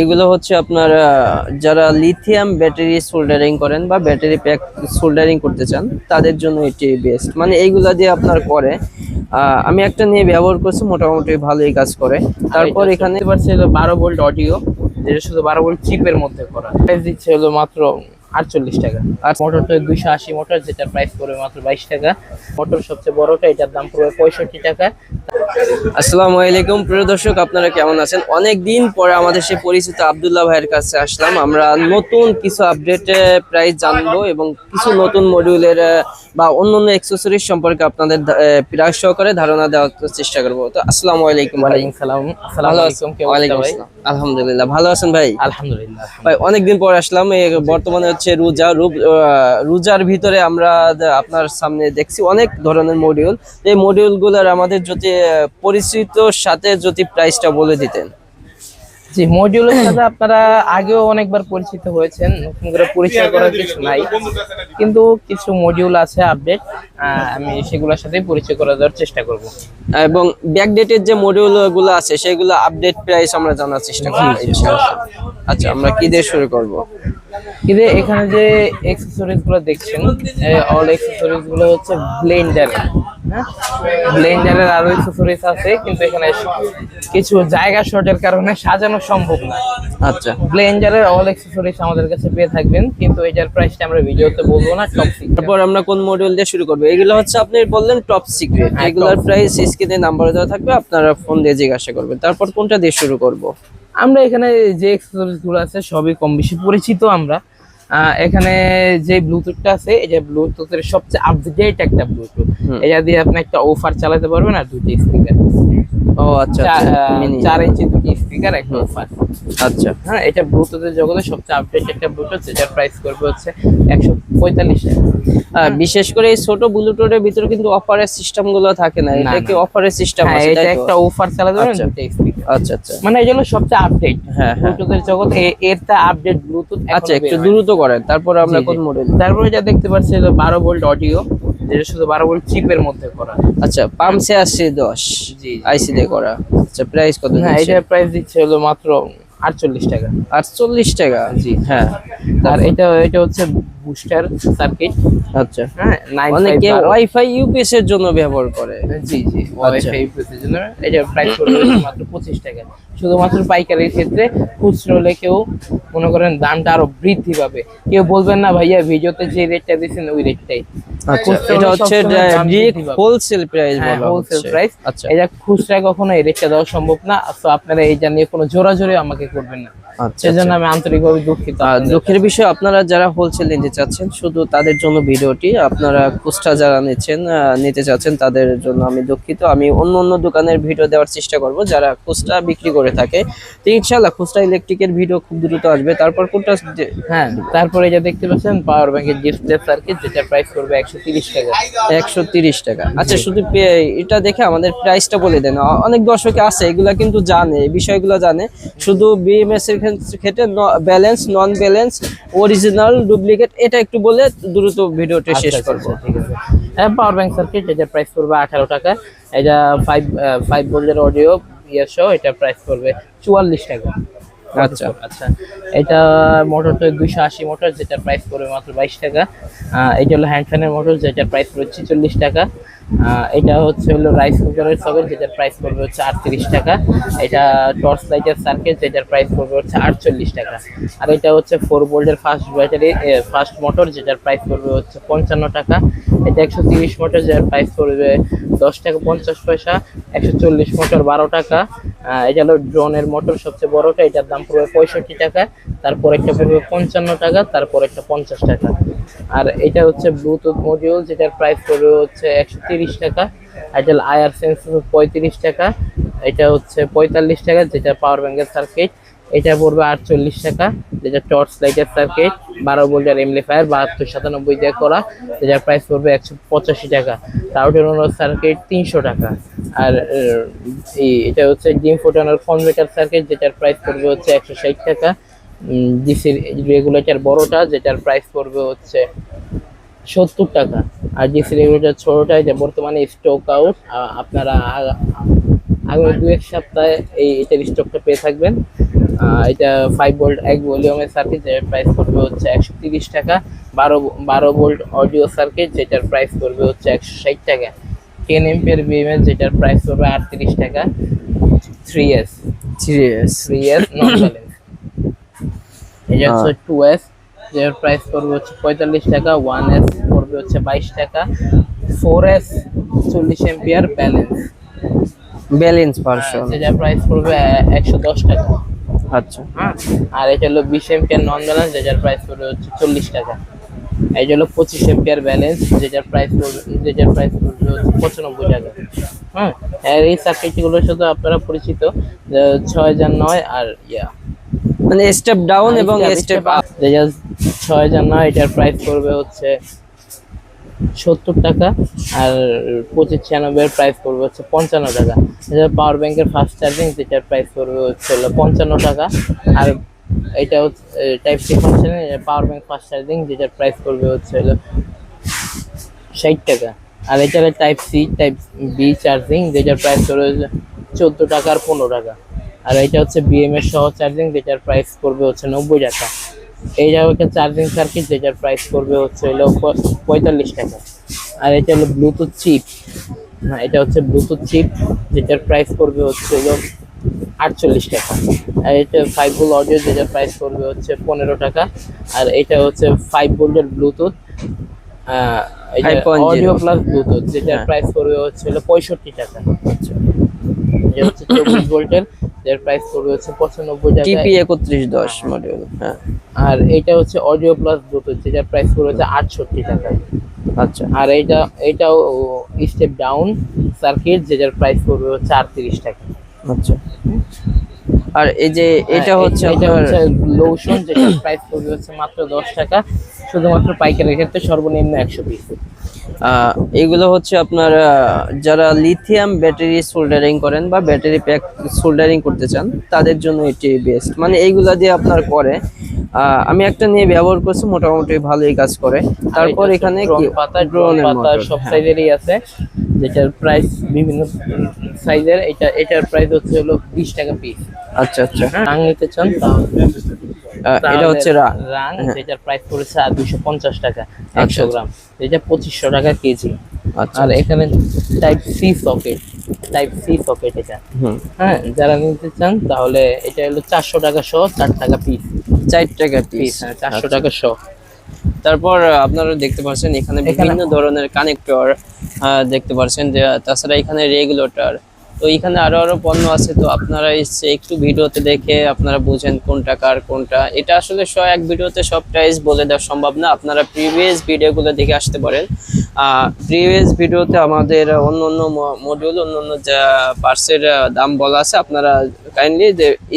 এগুলো হচ্ছে আপনার যারা লিথিয়াম ব্যাটারি সোল্ডারিং করেন বা ব্যাটারি প্যাক সোল্ডারিং করতে চান তাদের জন্য এটি বেস্ট মানে এইগুলা দিয়ে আপনার করে। আমি একটা নিয়ে ব্যবহার করছি মোটামুটি ভালোই কাজ করে। তারপর এখানে দেখতে পাচ্ছি হলো বারো ভোল্ট অডিও যেটা শুধু বারো ভোল্ট চিপের মধ্যে করা। প্রাইস দিচ্ছে হলো মাত্র আটচল্লিশ টাকা। আর মোটরটা দুইশো আশি মোটর যেটা প্রাইস পড়বে মাত্র বাইশ টাকা। মোটর সবচেয়ে বড়টা এটার দাম পড়বে পঁয়ষট্টি টাকা। আসসালামু আলাইকুম। প্রিয় দর্শক আপনারা কেমন আছেন? অনেক দিন পরে আমাদের সেই পরিচিত আব্দুল্লাহ ভাইয়ের কাছে আসলাম। আমরা নতুন কিছু আপডেট প্রাইস জানব এবং কিছু নতুন মডিউলের বা অন্য অন্য অ্যাক্সেসরিজ সম্পর্কে আপনাদের প্রাইস সহকারে ধারণা দেওয়ার চেষ্টা করব। তো আসসালামু আলাইকুম ওয়ালাইকুম সালাম। ভালো আছেন? ওয়ালাইকুম আলহামদুলিল্লাহ ভালো আছেন ভাই? আলহামদুলিল্লাহ ভাই অনেকদিন পর আসলাম। এই বর্তমানে হচ্ছে রোজা রোজার ভিতরে আমরা আপনার সামনে দেখছি অনেক ধরনের মডিউল এই মডিউলগুলোর আমাদের যদি পরিচিত সাথে যদি প্রাইসটা বলে দিতেন। জি মডিউলের সাথে আপনারা আগেও অনেকবার পরিচিত হয়েছেন নতুন করে পরিচয় করার কিছু নাই। কিন্তু কিছু মডিউল আছে আপডেট আমি সেগুলোর সাথে পরিচয় করে দেওয়ার চেষ্টা করব। এবং ব্যাকডেটের যে মডিউলগুলো আছে সেগুলো আপডেট প্রাইস আমরা জানার চেষ্টা করব আচ্ছা আমরা কি দিয়ে শুরু করব? কিন্তু এখানে যে এক্সেসরিজগুলো দেখছেন অল এক্সেসরিজগুলো হচ্ছে ব্লেন্ডার ব্লেন্ডারের আরও এক্সেসরিজ আছে কিন্তু এখানে কিছু জায়গা শর্টের কারণে সাজানো সম্ভব না। আচ্ছা। ব্লেন্ডারের অল আমাদের কাছে পেয়ে থাকবেন কিন্তু এটার প্রাইসটা আমরা ভিডিওতে বলব না টপ তারপর আমরা কোন মডিউল দিয়ে শুরু করব? এগুলো হচ্ছে আপনি বললেন টপ সিক্রেট এগুলোর top প্রাইস স্ক্রিনে নাম্বার দেওয়া থাকবে আপনারা ফোন দিয়ে জিজ্ঞাসা করবেন। তারপর কোনটা দিয়ে শুরু করব? আমরা এখানে যে গুলো আছে সবই কম বেশি পরিচিত আমরা। এখানে যে ব্লুটুথটা আছে এটা ব্লুটুথের সবচেয়ে আপডেট একটা ব্লুটুথ এটা দিয়ে আপনি একটা অফার চালাতে পারবেন আর দুটি স্পিকার ও আচ্ছা আচ্ছা, mini। চার ইঞ্চি দুটি স্পিকার একটা অফার আচ্ছা। হ্যাঁ এটা ব্লুটুথের জগতে সবচেয়ে আপডেট একটা ব্লুটুথ যেটার প্রাইস করবে হচ্ছে একশো পঁয়তাল্লিশ টাকা। আর বিশেষ করে এই ছোট ব্লুটুথের ভিতরে কিন্তু অফারের সিস্টেমগুলো থাকে না। এটা কি অফারের সিস্টেম হ্যাঁ আছে এটা একটা অফার চালাতে পারবেন আচ্ছা। দুটো স্পিকার আচ্ছা আচ্ছা। মানে এটা হলো সবচেয়ে আপডেট হ্যাঁ হ্যাঁ। ব্লুটুথের জগতে এ- এরটা আপডেট ব্লুটুথ আচ্ছা একটু দ্রুত করেন তারপর আমরা কোন মডেল তারপরে যা দেখতে পাচ্ছি হলো বারো ভোল্ট অডিও যেটা শুধু বারো ভোল্ট চিপের মধ্যে করা। আচ্ছা পামসে আসছে দশ জি আইসি দিয়ে করা। আচ্ছা প্রাইস কত হ্যাঁ? এটার প্রাইস দিচ্ছে হলো মাত্র আটচল্লিশ টাকা। আটচল্লিশ টাকা? জি। হ্যাঁ। আর এটা এটা হচ্ছে বুস্টার সার্কিট আচ্ছা। হ্যাঁ অনেকে ওয়াইফাই ইউপিএস এর জন্য ব্যবহার করে। জি জি আচ্ছা। ওয়াইফাই ইউপিএসের জন্য। এটা প্রাইস মাত্র পঁচিশ টাকা। শুধুমাত্র পাইকারির ক্ষেত্রে খুচরো হলে কেউ মনে করেন দামটা আরও বৃদ্ধি পাবে। কেউ বলবেন না ভাইয়া ভিডিওতে যে রেটটা দিচ্ছেন ওই রেটটাই আচ্ছা এটা হচ্ছে। হোলসেল প্রাইস হ্যাঁ হোলসেল প্রাইস আচ্ছা। এটা খুচরা কখনো এই রেটটা দেওয়া সম্ভব না তো আপনারা এইটা নিয়ে কোনো জোরাজোরি আমাকে করবেন না। আচ্ছা সেজন্য আমি আন্তরিকভাবে দুঃখিত দুঃখের বিষয় আপনারা যারা হোলসেল নিতে চাচ্ছেন শুধু তাদের জন্য ভিডিওটি আপনারা খুচরা যারা নিচ্ছেন নিতে চাচ্ছেন তাদের জন্য আমি দুঃখিত। আমি অন্য অন্য দোকানের ভিডিও দেওয়ার চেষ্টা করব যারা খুচরা বিক্রি করে থাকে। তো ইনশাল্লাহ খুচরা ইলেকট্রিকের ভিডিও খুব দ্রুত আসবে। তারপর কোনটা হ্যাঁ তারপরে এটা দেখতে পাচ্ছেন পাওয়ার ব্যাংকের ডিসপ্লে সার্কিট যেটা প্রাইস করবে একশো টাকা। একশো টাকা। আচ্ছা শুধু এটা দেখে আমাদের প্রাইসটা বলে দেন। অনেক দর্শকে আছে এগুলা কিন্তু জানে এই বিষয়গুলো জানে। শুধু বিএমএস এর ক্ষেত্রে- balance non balance original duplicate এটা একটু বলে দ্রুত ভিডিওটি শেষ আচ্ছা, করব। আচ্ছা, ঠিক আছে। হ্যাঁ পাওয়ার ব্যাংক সার্কিট এটার প্রাইস করবে আঠারো টাকা। এটা ফাইভ ফাইভ ভোল্টের অডিও ইয়ে সহ এটা প্রাইস পড়বে চুয়াল্লিশ টাকা। আচ্ছা। আচ্ছা। এটা মোটরটা দুইশো আশি মোটর যেটা প্রাইস পড়বে মাত্র বাইশ টাকা। এটা হলো হ্যান্ড ফ্যানের মোটর যেটা প্রাইস পড়বে ছেচল্লিশ টাকা। এটা হচ্ছে হলো রাইস কুকারের সকেট যেটার প্রাইস পড়বে হচ্ছে আটত্রিশ টাকা। এটা টর্চ লাইটের সার্কিট যেটার প্রাইস পড়বে হচ্ছে আটচল্লিশ টাকা। আর এটা হচ্ছে ফোর ভোল্টের ফার্স্ট ব্যাটারি ফার্স্ট মোটর যেটার প্রাইস পড়বে হচ্ছে পঞ্চান্ন টাকা। এটা একশো তিরিশ মোটর যেটার প্রাইস পড়বে দশ টাকা পঞ্চাশ পয়সা, একশো চল্লিশ মোটর বারো টাকা। এটা হলো ড্রোনের মোটর সবচেয়ে বড়টা, এটার দাম পড়বে পঁয়ষট্টি টাকা। তারপর একটা পড়বে পঞ্চান্ন টাকা, তারপর একটা পঞ্চাশ টাকা। আর এটা হচ্ছে ব্লুটুথ মডিউল যেটার প্রাইস পড়বে হচ্ছে একশো তিরিশ টাকা। এটা আয়ার সেন্সর পঁয়ত্রিশ টাকা। এটা হচ্ছে পঁয়তাল্লিশ টাকা, যেটা পাওয়ার ব্যাংকের সার্কিট এটা পড়বে আটচল্লিশ টাকা, যেটা টর্চ লাইটের সার্কিট বারো ভোল্টের এমপ্লিফায়ার বাহাত্তর সাতানব্বই দিয়ে করা। যেটার প্রাইস পড়বে একশো পঁচাশি টাকা। রাউটের অন্য সার্কিট তিনশো টাকা। আর এটা হচ্ছে ডিম ফোটানোর কনভার্টার সার্কিট যেটার প্রাইস পড়বে হচ্ছে একশো ষাট টাকা। ডিসি রেগুলেটর বড়টা যেটার প্রাইস পড়বে হচ্ছে সত্তর টাকা। আর ডিসি রেগুলেটর ছোটটা এটা বর্তমানে স্টক আউট আপনারা আগামী দু এক সপ্তাহে এই এটার স্টকটা পেয়ে থাকবেন। এটা ফাইভ ভোল্ট এক ভলিউমের সার্কিট যেটার প্রাইস করবে হচ্ছে একশো তিরিশ টাকা। বারো বারো ভোল্ট অডিও সার্কিট যেটার প্রাইস করবে হচ্ছে একশো ষাট টাকা। টেন এমপিয়ার বিএমএস যেটার প্রাইস করবে আটত্রিশ টাকা। Three S series three S non এটা হচ্ছে টু এস যেটার প্রাইস করবে হচ্ছে পঁয়তাল্লিশ টাকা ওয়ান এস করবে হচ্ছে বাইশ টাকা ফোর এস চল্লিশ এমপিয়ার ব্যালেন্স ব্যালেন্স ভার্সন যেটার প্রাইস করবে একশো দশ টাকা। আচ্ছা। হ্যাঁ আর এটা হলো বিশ এমপিয়ার নন ব্যালেন্স যেটার প্রাইস পড়বে হচ্ছে চল্লিশ টাকা। এই হলো পঁচিশ এমপিয়ার ব্যালেন্স যেটার প্রাইস পড়বে যেটার প্রাইস পড়বে হচ্ছে পঁচানব্বই টাকা। হ্যাঁ এই সার্কিটগুলোর সাথে আপনারা পরিচিত ছয় হাজার নয় আর ইয়া। মানে স্টেপ ডাউন এবং স্টেপ আপ যেটা ছয় হাজার নয় এটার প্রাইস পড়বে হচ্ছে সত্তর টাকা আর পঁচিশ ছিয়ানব্বই প্রাইস পড়বে হচ্ছে পঞ্চান্ন টাকা। যেটা পাওয়ার ব্যাংকের ফাস্ট চার্জিং যেটার প্রাইস পড়বে হচ্ছে হলো পঞ্চান্ন টাকা। আর এটা হচ্ছে টাইপ সি ফাংশনে পাওয়ার ব্যাংক ফাস্ট চার্জিং যেটার প্রাইস পড়বে হচ্ছে হলো ষাট টাকা। আর এটা type C type B charging যেটার প্রাইস পড়বে হচ্ছে চোদ্দ টাকা আর পনেরো টাকা। আর এটা হচ্ছে বিএমএস সহ চার্জিং যেটার প্রাইস পড়বে হচ্ছে নব্বই টাকা। এই একটা চার্জিং সার্কিট যেটার প্রাইস পড়বে হচ্ছে হলো পঁয়তাল্লিশ টাকা। আর এটা হলো ব্লুটুথ চিপ না এটা হচ্ছে ব্লুটুথ চিপ যেটার প্রাইস পড়বে হচ্ছে হলো আটচল্লিশ টাকা। আর এটা ফাইভ ভোল্ট অডিও যেটার প্রাইস পড়বে হচ্ছে পনেরো টাকা। আর এটা হচ্ছে ফাইভ ভোল্টের ব্লুটুথ 5.0 অডিও প্লাস ব্লুটুথ যেটার হ্যাঁ। প্রাইস পড়বে হচ্ছে হলো পঁয়ষট্টি টাকা। আচ্ছা। এটা হচ্ছে চব্বিশ ভোল্টের যার প্রাইস পড়বে হচ্ছে পঁচানব্বই টাকা। টিপি একত্রিশ দশ মডিউল হ্যাঁ। আর এটা হচ্ছে অডিও প্লাস ব্লুটুথ যেটার প্রাইস পড়বে হচ্ছে আটষট্টি টাকা। আচ্ছা। আর এটা এটাও স্টেপ ডাউন সার্কিট যেটার প্রাইস পড়বে হচ্ছে আটত্রিশ টাকা। আচ্ছা। আর এই যে এটা হ্যাঁ, হচ্ছে এটা হচ্ছে লোশন যেটার প্রাইস পড়বে হচ্ছে মাত্র দশ টাকা। শুধুমাত্র পাইকারি ক্ষেত্রে সর্বনিম্ন একশো পিস এগুলো হচ্ছে আপনার যারা লিথিয়াম ব্যাটারি সোল্ডারিং করেন বা ব্যাটারি প্যাক সোল্ডারিং করতে চান তাদের জন্য এটি বেস্ট মানে এইগুলা দিয়ে আপনার করে। আমি একটা নিয়ে ব্যবহার করছি মোটামুটি ভালোই কাজ করে। তারপর এখানে কি পাতা ড্রোন পাতা সব হ্যাঁ। সাইজেরই আছে যেটার প্রাইস বিভিন্ন সাইজের এটা এটার প্রাইস হচ্ছে হলো বিশ টাকা পিস আচ্ছা আচ্ছা। নিতে চান তাহলে এটা হচ্ছে রা হ্যাঁ। যেটার প্রাইস পড়েছে আর দুশো পঞ্চাশ টাকা আচ্ছা, একশো গ্রাম। যেটা পঁচিশশো টাকা কেজি। আচ্ছা আর এখানে type C socket type C socket এটা। হ্যাঁ যারা নিতে চান তাহলে এটা হলো চারশো টাকা সহ চার টাকা পিস চার টাকা পিস হ্যাঁ চারশো টাকা সহ তারপর আপনারা দেখতে পাচ্ছেন এখানে বিভিন্ন ধরনের কানেক্টর দেখতে পাচ্ছেন যে তাছাড়া এখানে রেগুলেটর তো এখানে আরও আরও পণ্য আছে, তো আপনারা এসে একটু ভিডিওতে দেখে আপনারা বুঝেন কোনটা কার, কোনটা। এটা আসলে এক ভিডিওতে সব প্রাইস বলে দেওয়া সম্ভব না, আপনারা প্রিভিয়াস ভিডিওগুলো দেখে আসতে পারেন। প্রিভিয়াস ভিডিওতে আমাদের অন্য অন্য মডিউল অন্য অন্য যা পার্সের দাম বলা আছে আপনারা কাইন্ডলি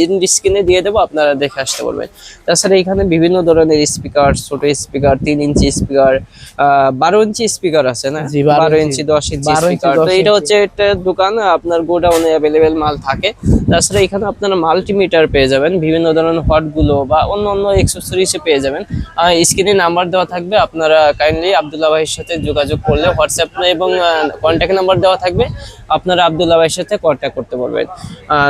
ইন স্ক্রিনে দিয়ে দেবো আপনারা দেখে আসতে পারবেন। তাছাড়া এখানে বিভিন্ন ধরনের স্পিকার ছোট স্পিকার তিন ইঞ্চি স্পিকার বারো ইঞ্চি স্পিকার আছে না? বারো ইঞ্চি। দশ ইঞ্চি স্পিকার তো এটা হচ্ছে একটা দোকান আপনার গোডাউনে অ্যাভেলেবেল মাল থাকে। তাছাড়া এখানে আপনারা মাল্টিমিটার পেয়ে যাবেন বিভিন্ন ধরনের হটগুলো বা অন্য অন্য এক্সেসরিজ পেয়ে যাবেন। স্ক্রিনে নাম্বার দেওয়া থাকবে আপনারা কাইন্ডলি আব্দুল্লাহ ভাইয়ের সাথে যোগাযোগ করলে হোয়াটসঅ্যাপ এবং কন্ট্যাক্ট নাম্বার দেওয়া থাকবে। আপনারা আবদুল্লা ভাইয়ের সাথে কন্ট্যাক্ট করতে পারবেন।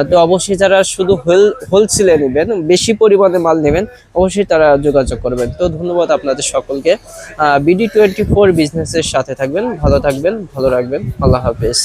তো অবশ্যই যারা শুধু হোল হোলসেলে নেবেন, বেশি পরিমাণে মাল নেবেন, অবশ্যই তারা যোগাযোগ করবেন। তো ধন্যবাদ আপনাদের সকলকে। বিডি টোয়েন্টি ফোর বিজনেসের সাথে থাকবেন, ভালো থাকবেন, ভালো রাখবেন। আল্লাহ হাফেজ।